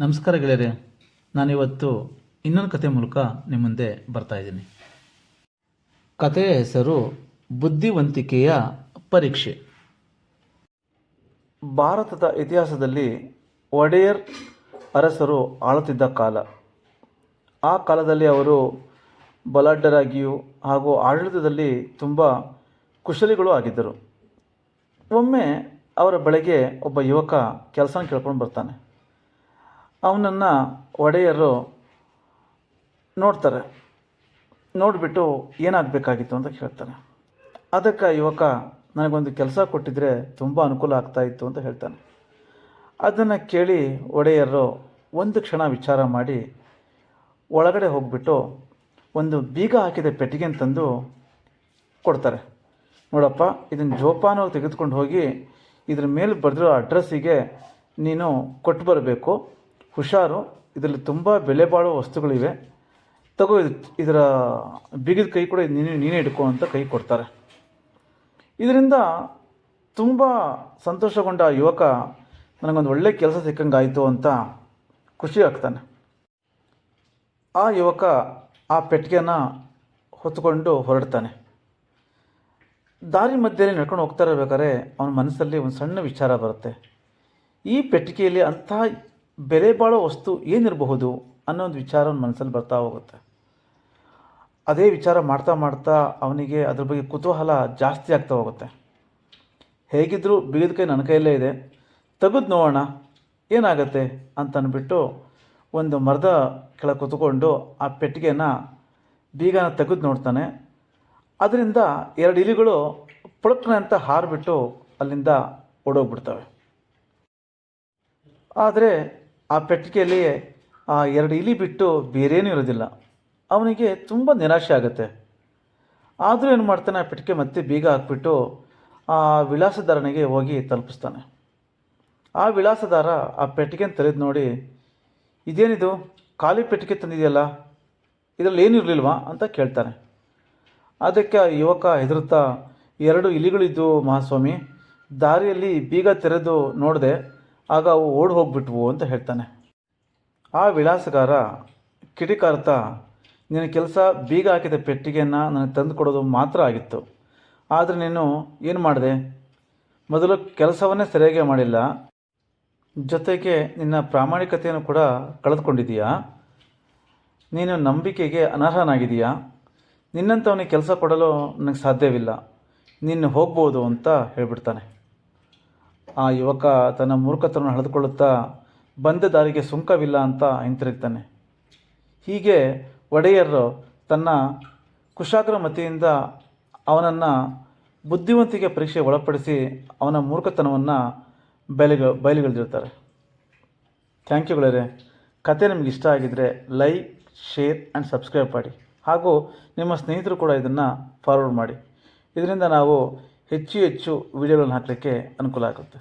ನಮಸ್ಕಾರ ಗೆಳೆಯರೆ, ನಾನಿವತ್ತು ಇನ್ನೊಂದು ಕತೆ ಮೂಲಕ ನಿಮ್ಮ ಮುಂದೆ ಬರ್ತಾ ಇದ್ದೀನಿ. ಕಥೆಯ ಹೆಸರು ಬುದ್ಧಿವಂತಿಕೆಯ ಪರೀಕ್ಷೆ. ಭಾರತದ ಇತಿಹಾಸದಲ್ಲಿ ಒಡೆಯರ್ ಅರಸರು ಆಳುತ್ತಿದ್ದ ಕಾಲ. ಆ ಕಾಲದಲ್ಲಿ ಅವರು ಬಲಾಢ್ಯರಾಗಿಯೂ ಹಾಗೂ ಆಡಳಿತದಲ್ಲಿ ತುಂಬ ಕುಶಲಿಗಳು ಆಗಿದ್ದರು. ಒಮ್ಮೆ ಅವರ ಬಳಿಗೆ ಒಬ್ಬ ಯುವಕ ಕೆಲಸ ಕೇಳ್ಕೊಂಡು ಬರ್ತಾನೆ. ಅವನನ್ನು ಒಡೆಯರು ನೋಡ್ತಾರೆ. ನೋಡಿಬಿಟ್ಟು ಏನಾಗಬೇಕಾಗಿತ್ತು ಅಂತ ಕೇಳ್ತಾರೆ ಅದಕ್ಕೆ ಯುವಕ ನನಗೊಂದು ಕೆಲಸ ಕೊಟ್ಟಿದ್ದರೆ ತುಂಬ ಅನುಕೂಲ ಆಗ್ತಾ ಇತ್ತು ಅಂತ ಹೇಳ್ತಾನೆ. ಅದನ್ನು ಕೇಳಿ ಒಡೆಯರು ಒಂದು ಕ್ಷಣ ವಿಚಾರ ಮಾಡಿ ಒಳಗಡೆ ಹೋಗಿಬಿಟ್ಟು ಒಂದು ಬೀಗ ಹಾಕಿದ ಪೆಟ್ಟಿಗೆ ತಂದು ಕೊಡ್ತಾರೆ. ನೋಡಪ್ಪ ಇದನ್ನು ಜೋಪಾನವಾಗಿ ತೆಗೆದುಕೊಂಡು ಹೋಗಿ ಇದ್ರ ಮೇಲೆ ಬರೆದಿರೋ ಅಡ್ರೆಸ್ಸಿಗೆ ನೀನು ಕೊಟ್ಟು ಬರಬೇಕು ಹುಷಾರು, ಇದರಲ್ಲಿ ತುಂಬ ಬೆಲೆ ಬಾಳುವ ವಸ್ತುಗಳಿವೆ. ತಗೋ, ಇದು, ಇದರ ಬಿಗಿದ ಕೈ ಕೂಡ ನೀನು, ನೀನೇ ಇಟ್ಕೋ ಅಂತ ಕೈ ಕೊಡ್ತಾರೆ. ಇದರಿಂದ ತುಂಬ ಸಂತೋಷಗೊಂಡ ಯುವಕ ನನಗೊಂದು ಒಳ್ಳೆ ಕೆಲಸ ಸಿಕ್ಕಂಗಾಯಿತು ಅಂತ ಖುಷಿ ಆಗ್ತಾನೆ. ಆ ಯುವಕ ಆ ಪೆಟ್ಟಿಗೆನ ಹೊತ್ಕೊಂಡು ಹೊರಡ್ತಾನೆ. ದಾರಿ ಮಧ್ಯದಲ್ಲಿ ನಡ್ಕೊಂಡು ಹೋಗ್ತಾ ಇರಬೇಕಾದ್ರೆ ಅವನ ಮನಸ್ಸಲ್ಲಿ ಒಂದು ಸಣ್ಣ ವಿಚಾರ ಬರುತ್ತೆ. ಈ ಪೆಟ್ಟಿಗೆಯಲ್ಲಿ ಅಂಥ ಬೆಲೆ ಬಾಳೋ ವಸ್ತು ಏನಿರಬಹುದು ಅನ್ನೋ ಒಂದು ವಿಚಾರ ಅವನ ಮನಸ್ಸಲ್ಲಿ ಬರ್ತಾ ಹೋಗುತ್ತೆ. ಅದೇ ವಿಚಾರ ಮಾಡ್ತಾ ಮಾಡ್ತಾ ಅವನಿಗೆ ಅದ್ರ ಬಗ್ಗೆ ಕುತೂಹಲ ಜಾಸ್ತಿ ಆಗ್ತಾ ಹೋಗುತ್ತೆ. ಹೇಗಿದ್ದರೂ ಬೀಗದ ಕೈ ನನ್ನ ಕೈಯಲ್ಲೇ ಇದೆ. ತೆಗೆದು ನೋಡೋಣ, ಏನಾಗತ್ತೆ ಅಂತ ಅಂದ್ಬಿಟ್ಟು ಒಂದು ಮರದ ಕೆಳ ಕುತ್ಕೊಂಡು ಆ ಪೆಟ್ಟಿಗೆನ ಬೀಗನ ತೆಗೆದು ನೋಡ್ತಾನೆ. ಅದರಿಂದ ಎರಡು ಇಲಿಗಳು ಪುಳಕ್ನ ಅಂತ ಹಾರಿಬಿಟ್ಟು ಅಲ್ಲಿಂದ ಓಡೋಗ್ಬಿಡ್ತವೆ. ಆದರೆ ಆ ಪೆಟ್ಟಿಗೆಯಲ್ಲಿ, ಆ, ಎರಡು ಇಲಿ ಬಿಟ್ಟು ಬೇರೇನೂ ಇರೋದಿಲ್ಲ. ಅವನಿಗೆ ತುಂಬ ನಿರಾಶೆ ಆಗುತ್ತೆ. ಆದರೂ ಏನು ಮಾಡ್ತಾನೆ, ಆ ಪೆಟ್ಟಿಗೆ ಮತ್ತೆ ಬೀಗ ಹಾಕ್ಬಿಟ್ಟು, ಆ ವಿಳಾಸದಾರನಿಗೆ ಹೋಗಿ ತಲುಪಿಸ್ತಾನೆ. ಆ ವಿಳಾಸದಾರ ಆ ಪೆಟ್ಟಿಗೆನ ತೆರೆದು ನೋಡಿ, ಇದೇನಿದು? ಖಾಲಿ ಪೆಟ್ಟಿಗೆ ತಂದಿದೆಯಲ್ಲ? ಇದರಲ್ಲಿ ಏನಿರಲಿಲ್ವಾ ಅಂತ ಕೇಳ್ತಾನೆ. ಅದಕ್ಕೆ ಆ ಯುವಕ ಹೆದರುತ್ತಾ, ಎರಡು ಇಲಿಗಳಿದ್ದವು ಮಹಾಸ್ವಾಮಿ, ದಾರಿಯಲ್ಲಿ ಬೀಗ ತೆರೆದು ನೋಡಿದೆ ಆಗ ಅವು ಓಡಿ ಹೋಗ್ಬಿಟ್ವು ಅಂತ ಹೇಳ್ತಾನೆ. ಆ ವಿಳಾಸಗಾರ ಕಿಟಿಕಾರ್ತ ನಿನ್ನ ಕೆಲಸ ಬೀಗ ಹಾಕಿದ ಪೆಟ್ಟಿಗೆಯನ್ನು ನನಗೆ ತಂದು ಕೊಡೋದು ಮಾತ್ರ ಆಗಿತ್ತು. ಆದರೆ ನೀನು ಏನು ಮಾಡಿದೆ? ಮೊದಲು ಕೆಲಸವನ್ನೇ ಸರಿಯಾಗಿ ಮಾಡಿಲ್ಲ. ಜೊತೆಗೆ ನಿನ್ನ ಪ್ರಾಮಾಣಿಕತೆಯನ್ನು ಕೂಡ ಕಳೆದುಕೊಂಡಿದೀಯಾ ನೀನು ನಂಬಿಕೆಗೆ ಅನರ್ಹನಾಗಿದೆಯಾ ನಿನ್ನಂಥವನಿಗೆ ಕೆಲಸ ಕೊಡಲು ನನಗೆ ಸಾಧ್ಯವಿಲ್ಲ. ನೀನು ಹೋಗ್ಬೋದು ಅಂತ ಹೇಳಿಬಿಡ್ತಾನೆ. ಆ ಯುವಕ ತನ್ನ ಮೂರ್ಖತನವನ್ನು ಹಳೆದುಕೊಳ್ಳುತ್ತಾ ಬಂದ ದಾರಿಗೆ ಸುಂಕವಿಲ್ಲ ಅಂತ ಹಿಂತಿರುಗ್ತಾನೆ. ಹೀಗೆ ಒಡೆಯರು ತನ್ನ ಕುಶಾಗ್ರ ಮತಿಯಿಂದ ಅವನನ್ನು ಬುದ್ಧಿವಂತಿಕೆ ಪರೀಕ್ಷೆಗೆ ಒಳಪಡಿಸಿ ಅವನ ಮೂರ್ಖತನವನ್ನು ಬಯಲುಗ, ಬಯಲಿಗೆಳೆದಿರ್ತಾರೆ. ಥ್ಯಾಂಕ್ ಯು ಗೆಳೆಯರೆ ಕತೆ ನಿಮ್ಗೆ ಇಷ್ಟ ಆಗಿದ್ದರೆ ಲೈಕ್ ಶೇರ್ ಆ್ಯಂಡ್ ಸಬ್ಸ್ಕ್ರೈಬ್ ಮಾಡಿ. ಹಾಗೂ ನಿಮ್ಮ ಸ್ನೇಹಿತರು ಕೂಡ ಇದನ್ನು ಫಾರ್ವರ್ಡ್ ಮಾಡಿ. ಇದರಿಂದ ನಾವು ಹೆಚ್ಚು ಹೆಚ್ಚು ವೀಡಿಯೋಗಳನ್ನು ಹಾಕಲಿಕ್ಕೆ ಅನುಕೂಲ ಆಗುತ್ತೆ.